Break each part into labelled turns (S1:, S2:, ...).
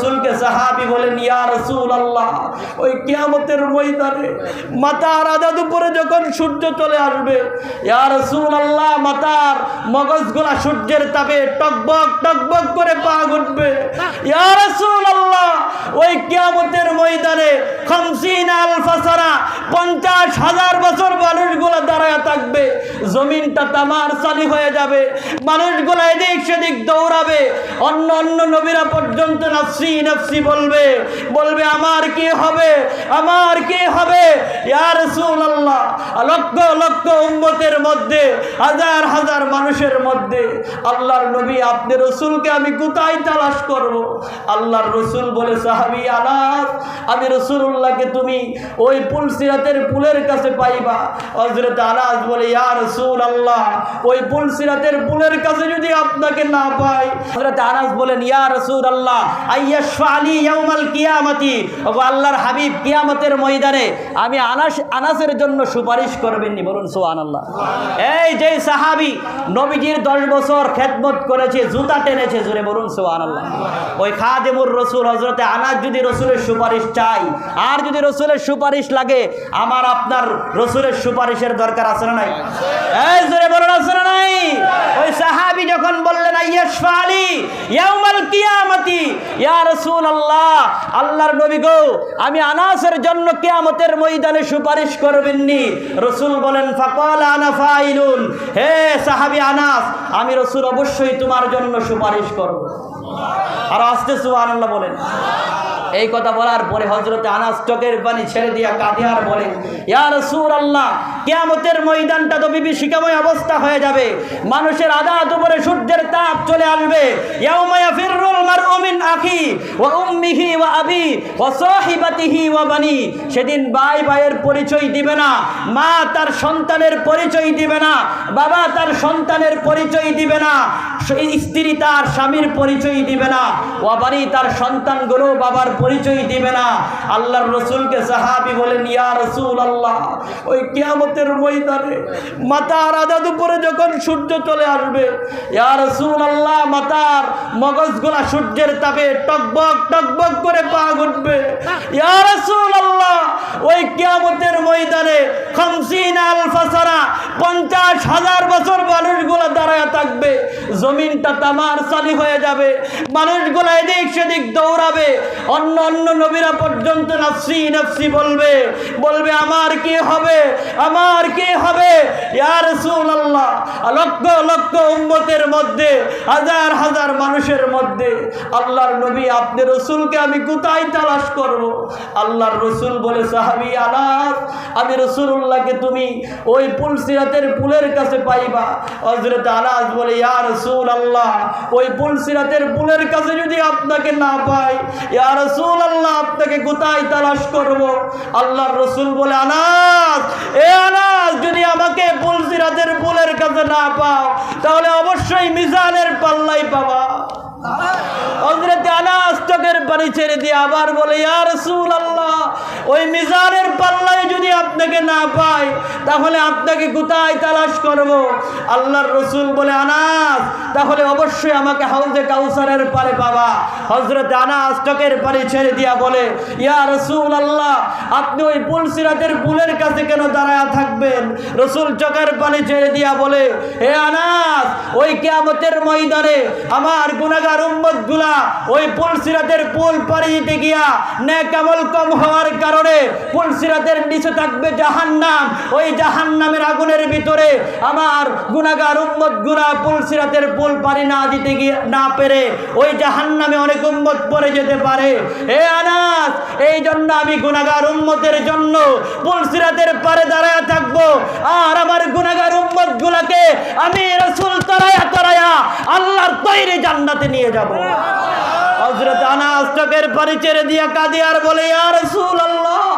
S1: রসুলকে সাহাবি বলেন, ইয়া রসুল আল্লাহ ওই কিয়ামতের ময়দানে মাতার আজাদ উপরে যখন সূর্য চলে আসবে, ইয়া রসুল আল্লাহ মাতার মগজগুলা সূর্যের তাপে টকবক টকবক করে পা উঠবে। ইয়া রসুল ওই কিয়ামতের ময়দানে পঞ্চাশ হাজার বছর মানুষগুলা দাঁড়ায় থাকবে। জমিনটা তামার হয়ে যাবে। মানুষগুলা এদিক সেদিক দৌড়াবে। অন্য অন্য নবীরা পর্যন্ত নাফসি নাফসি বলবে। বলবে, আমার কি হবে? আমার কি হবে? ইয়া রাসূলুল্লাহ, লক্ষ লক্ষ উম্মতের মধ্যে, হাজার হাজার মানুষের মধ্যে। আল্লাহর নবী, আপনি রসুলকে আমি কোথায় তালাশ করব? আল্লাহর রসুল বলে, সাহাবি আনাস আমি রসুল্লাহকে তুমি ওই পুল সিরাতের পুলের কাছে পাইবা। হজরত আনাস বলে, ইয়া রসুল আল্লাহ ওই পুল সিরাতের পুলের কাছে যদি আপনাকে না পাই। হজরত আনাস বলেন, ইয়া রসুল আল্লাহ আইয়াশালি ইয়াউমাল কিয়ামতি। আল্লাহর হাবিব, কিয়ামতের ময়দানে আমি আনাস, আনাসের জন্য সুপারিশ করবেননি বলুন সোহান আল্লাহ এই যে সাহাবি নবীজির দশ বছর খেদমত করেছে, জুতা টেনেছে জুড়ে বলুন সোহান আল্লাহ ওই খাদেমুর রসুল হজরতে আনাস যদি রসুলের সুপারিশ চাই, আর যদি রসুলের সুপারিশ লাগে, আমার আপনার রসুলের সুপারিশের দরকার আছে না নাই? এই জোরে বলুন, আছে না নাই? ওই সাহাবি যখন বললেন আইয়াশফালি ইয়াউমাল কিয়ামতি, ইয়া রাসূলুল্লাহ, আল্লাহর নবী গো, আমি আনাসের জন্য কিয়ামতের ময়দানে সুপারিশ করবেননি। রসুল বলেন, ফাকাল আনা ফাইলুন, হে সাহাবি আনাস, আমি রসুল অবশ্যই তোমার জন্য সুপারিশ করব। আর আস্তে সুবহানাল্লাহ বলেন। এই কথা বলার পরে হজরতে আনাস চোখের পানি ছেড়ে দিয়া কাঁদিয়ার বলে ইয়ার সুর আল্লাহ কেয়ামতের ময়দানটা তো বিভীষিকাময় অবস্থা হয়ে যাবে। মানুষের আদাত উপরে সূর্যের তাপ চলে আসবে। সেদিন ভাই ভাইয়ের পরিচয় দিবে না, মা তার সন্তানের পরিচয় দিবে না, বাবা তার সন্তানের পরিচয় দিবে না, স্ত্রী তার স্বামীর পরিচয় দিবে না ওয়াবানি তার সন্তানগুলো বাবার পরিচয় দিবে না। আল্লাহর রসুলকে সাহাবি বলেন, ইয়া রসুল আল্লাহ ওই কিয়ামতের ময়দানে মাতার আজাদ উপরে যখন সূর্য চলে আসবে, ইয়া রসুল আল্লাহ মাতার মগজগুলা সূর্যের তাপে টকবক টকবক করে পা ইয়া রসুল আল্লাহ ওই ময়দানে আল ফাসারা পঞ্চাশ হাজার বছর মানুষগুলা দাঁড়ায় থাকবে। জমিনটা তামার সালি হয়ে যাবে। মানুষগুলা এদিক সেদিক দৌড়াবে। অন্য অন্য নবীরা পর্যন্ত নাফসি নাফসি বলবে। বলবে, আমার কি হবে? আমার কি হবে? লক্ষ লক্ষ উম্মতের মধ্যে, হাজার হাজার মানুষের মধ্যে আল্লাহর নবী, আপনি রসুলকে আমি কোথায় তালাশ করব? আল্লাহর রসুল বলে, সাহাবি আনাস আমি রসুল্লাহকে তুমি ওই পুল সিরাতের পুলের কাছে পাইবা। হজরত আনাস বলে, ইয়া রসুল আল্লাহ ওই পুল সিরাতের পুলের কাছে যদি আপনাকে না পাই, ইয়া রসুল আল্লাহ আপনাকে কোথায় তালাশ করব? আল্লাহর রসুল বলে, আনাস, এ আনাস যদি আমাকে পুল বুলের কাছে না পাও তাহলে অবশ্যই মিজানের পাল্লাই পাবা। পানি ছেড়ে দিয়ে আবার বলে, ইয়া রসুল আল্লাহ ওই মিজানের পাল্লায় যদি আপনাকে না পাই, তাহলে আপনাকে কোথায় তালাশ করব? আল্লাহর রসুল বলে, আনাস, তাহলে অবশ্যই আমাকে হাউজে কাউসারের পারে পাবা। হজরত আনাস চোখের পানি ছেড়ে দিয়া বলে, ইয়া রসুল আল্লাহ আপনি ওই পুল সিরাতের পুলের কাছে কেন দাঁড়ায় থাকবেন? রসুল চোখের পানি ছেড়ে দিয়া বলে, হে আনাস ওই কেয়ামতের ময়দানে আমার গুনাগার উম্মতগুলা ওই পুল সিরাতের পুল পাড়ি দিতে গিয়া নেকামল কম হওয়ার কারণে পুল সিরাতের নিচে থাকবে জাহান্নাম। ওই জাহান্নামের আগুনের ভিতরে আমার গুনাগার উম্মতগুলা পুলসিরাতের পুল পাড়ি না দিতে গিয়ে না পেরে ওই জাহান্নামে অনেক উম্মত পড়ে যেতে পারে। এ আনাস এই জন্য আমি গুনাগার উম্মতের জন্য পুল সিরাতের পারে দাঁড়ায় থাকব। আর আমার গুনাগার উম্মত গুলাকে আমি রসুল তরায়া তরায়া আল্লাহর তৈরি জান্নাতে নিয়ে যাব। হজরত আনাস চোখের পানি ছেড়ে দিয়া কাদিয়ার বলে আর রসুল আল্লাহ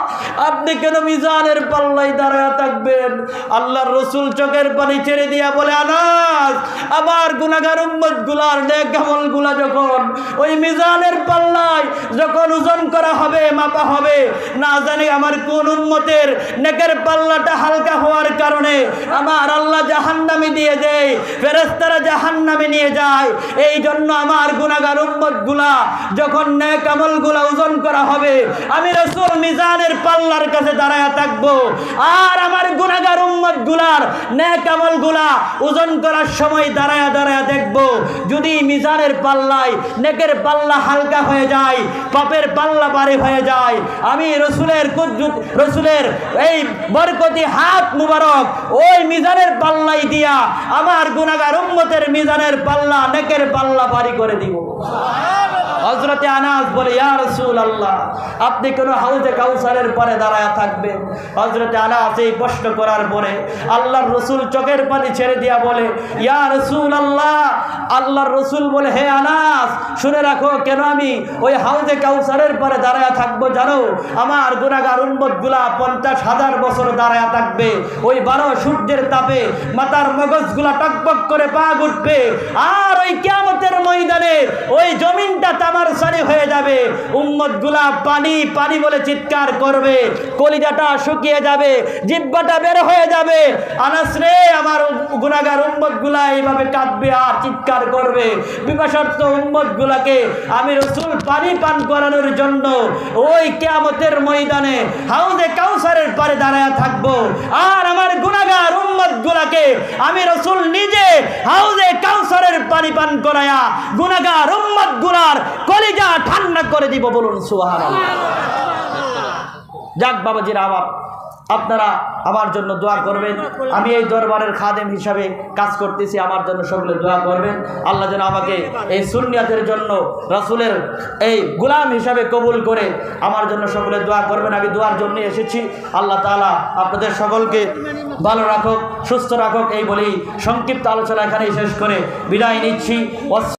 S1: আপনি কেন মিজানের পাল্লাই দাঁড়ায় থাকবেন? আল্লাহর রসুল চোখের পানি ছেড়ে দিয়া বলে, আনাস, আমার গুনাগার উম্মতগুলার নেকগুলা যখন ওই মিজানের পাল্লায় যখন ওজন করা হবে, মাপা হবে, না জানি আমার কোন উন্মতের নেকের পাল্লাটা হালকা হওয়ার কারণে আমার আল্লাহ জাহান্নামে দিয়ে দেয় ফেরেস্তারা জাহান্নামে নিয়ে যায়। এই জন্য আমার গুণাগার উম্মতগুলা যখন নেক আমলগুলা ওজন করা হবে, আমি রসুল মিজানের পাল্লার কাছে দাঁড়ায় থাকব। আর আমার গুণাগার উম্মতগুলার নেক আমলগুলা ওজন করার সময় দাঁড়ায় দাঁড়ায় দেখব। যদি মিজানের পাল্লায় নেকের পাল্লা হালকা হয়ে যায়, পাপের পাল্লা বাড়ি হয়ে যায়, আমি রসুলের রসুলের এই বরকতি হাত মুবারক ওই মিজানের পাল্লাই দিয়া আমার গুনাগার উম্মতের মিজানের পাল্লা নেকের পাল্লা বাড়ি করে দিব। হজরতে আনাজ বলে, ইয়া রসুল আল্লাহ আপনি কোন হাউজে কাউসারের পরে দাঁড়ায় থাকবেন হজরতে আনাস এই প্রশ্ন করার পরে আল্লাহর রসুল চোখের পানি ছেড়ে দিয়া বলে, ইয়া রসুল আল্লাহ আল্লাহর রসুল বলে, হে আনাস, শুনে রাখো কেন আমি ওই হাউজে কাউসারের পরে দাঁড়ায় থাকব জানো? আমার গুণাগার উন্মতগুলা পঞ্চাশ হাজার বছর দাঁড়ায় থাকবে। ওই বারো সূর্যের তাপে মাতার মগজগুলা টকবক করে পা উঠবে আর ওই কেমতের ময়দানে ওই জমিনটা তামার সারি হয়ে যাবে। উম্মতগুলা পানি পানি বলে চিৎকার করবে। কলিজাটা শুকিয়ে যাবে, জিব্বাটা বের হয়ে যাবে। আমার গুণাগার এইভাবে কাঁদবে আর চিৎকার করবে। আমি রসুল পানি পান করানোর জন্য ওই কেয়ামতের ময়দানে হাউজে কাউসারের পারে দাঁড়ায় থাকব। আর আমার গুণাগার উম্মত গুলাকে আমি রসুল নিজে হাউজে কাউসারের পানি পান করায়া গুণাগার উম্মতগুলার কলিজা ঠান্ডা করে দিব বলুন সুহান যাক বাবাজিরা আমার আপনারা আমার জন্য দোয়া করবেন। আমি এই দরবারের খাদেম হিসাবে কাজ করতেছি, আমার জন্য সকলে দোয়া করবেন। আল্লাহ যেন আমাকে এই সুন্নিয়াতের জন্য, রসুলের এই গুলাম হিসাবে কবুল করে আমার জন্য সকলে দোয়া করবেন। আমি দোয়ার জন্য এসেছি। আল্লাহ তাআলা আপনাদের সকলকে ভালো রাখুক, সুস্থ রাখুক, এই বলেই সংক্ষিপ্ত আলোচনা এখানেই শেষ করে বিদায় নিচ্ছি।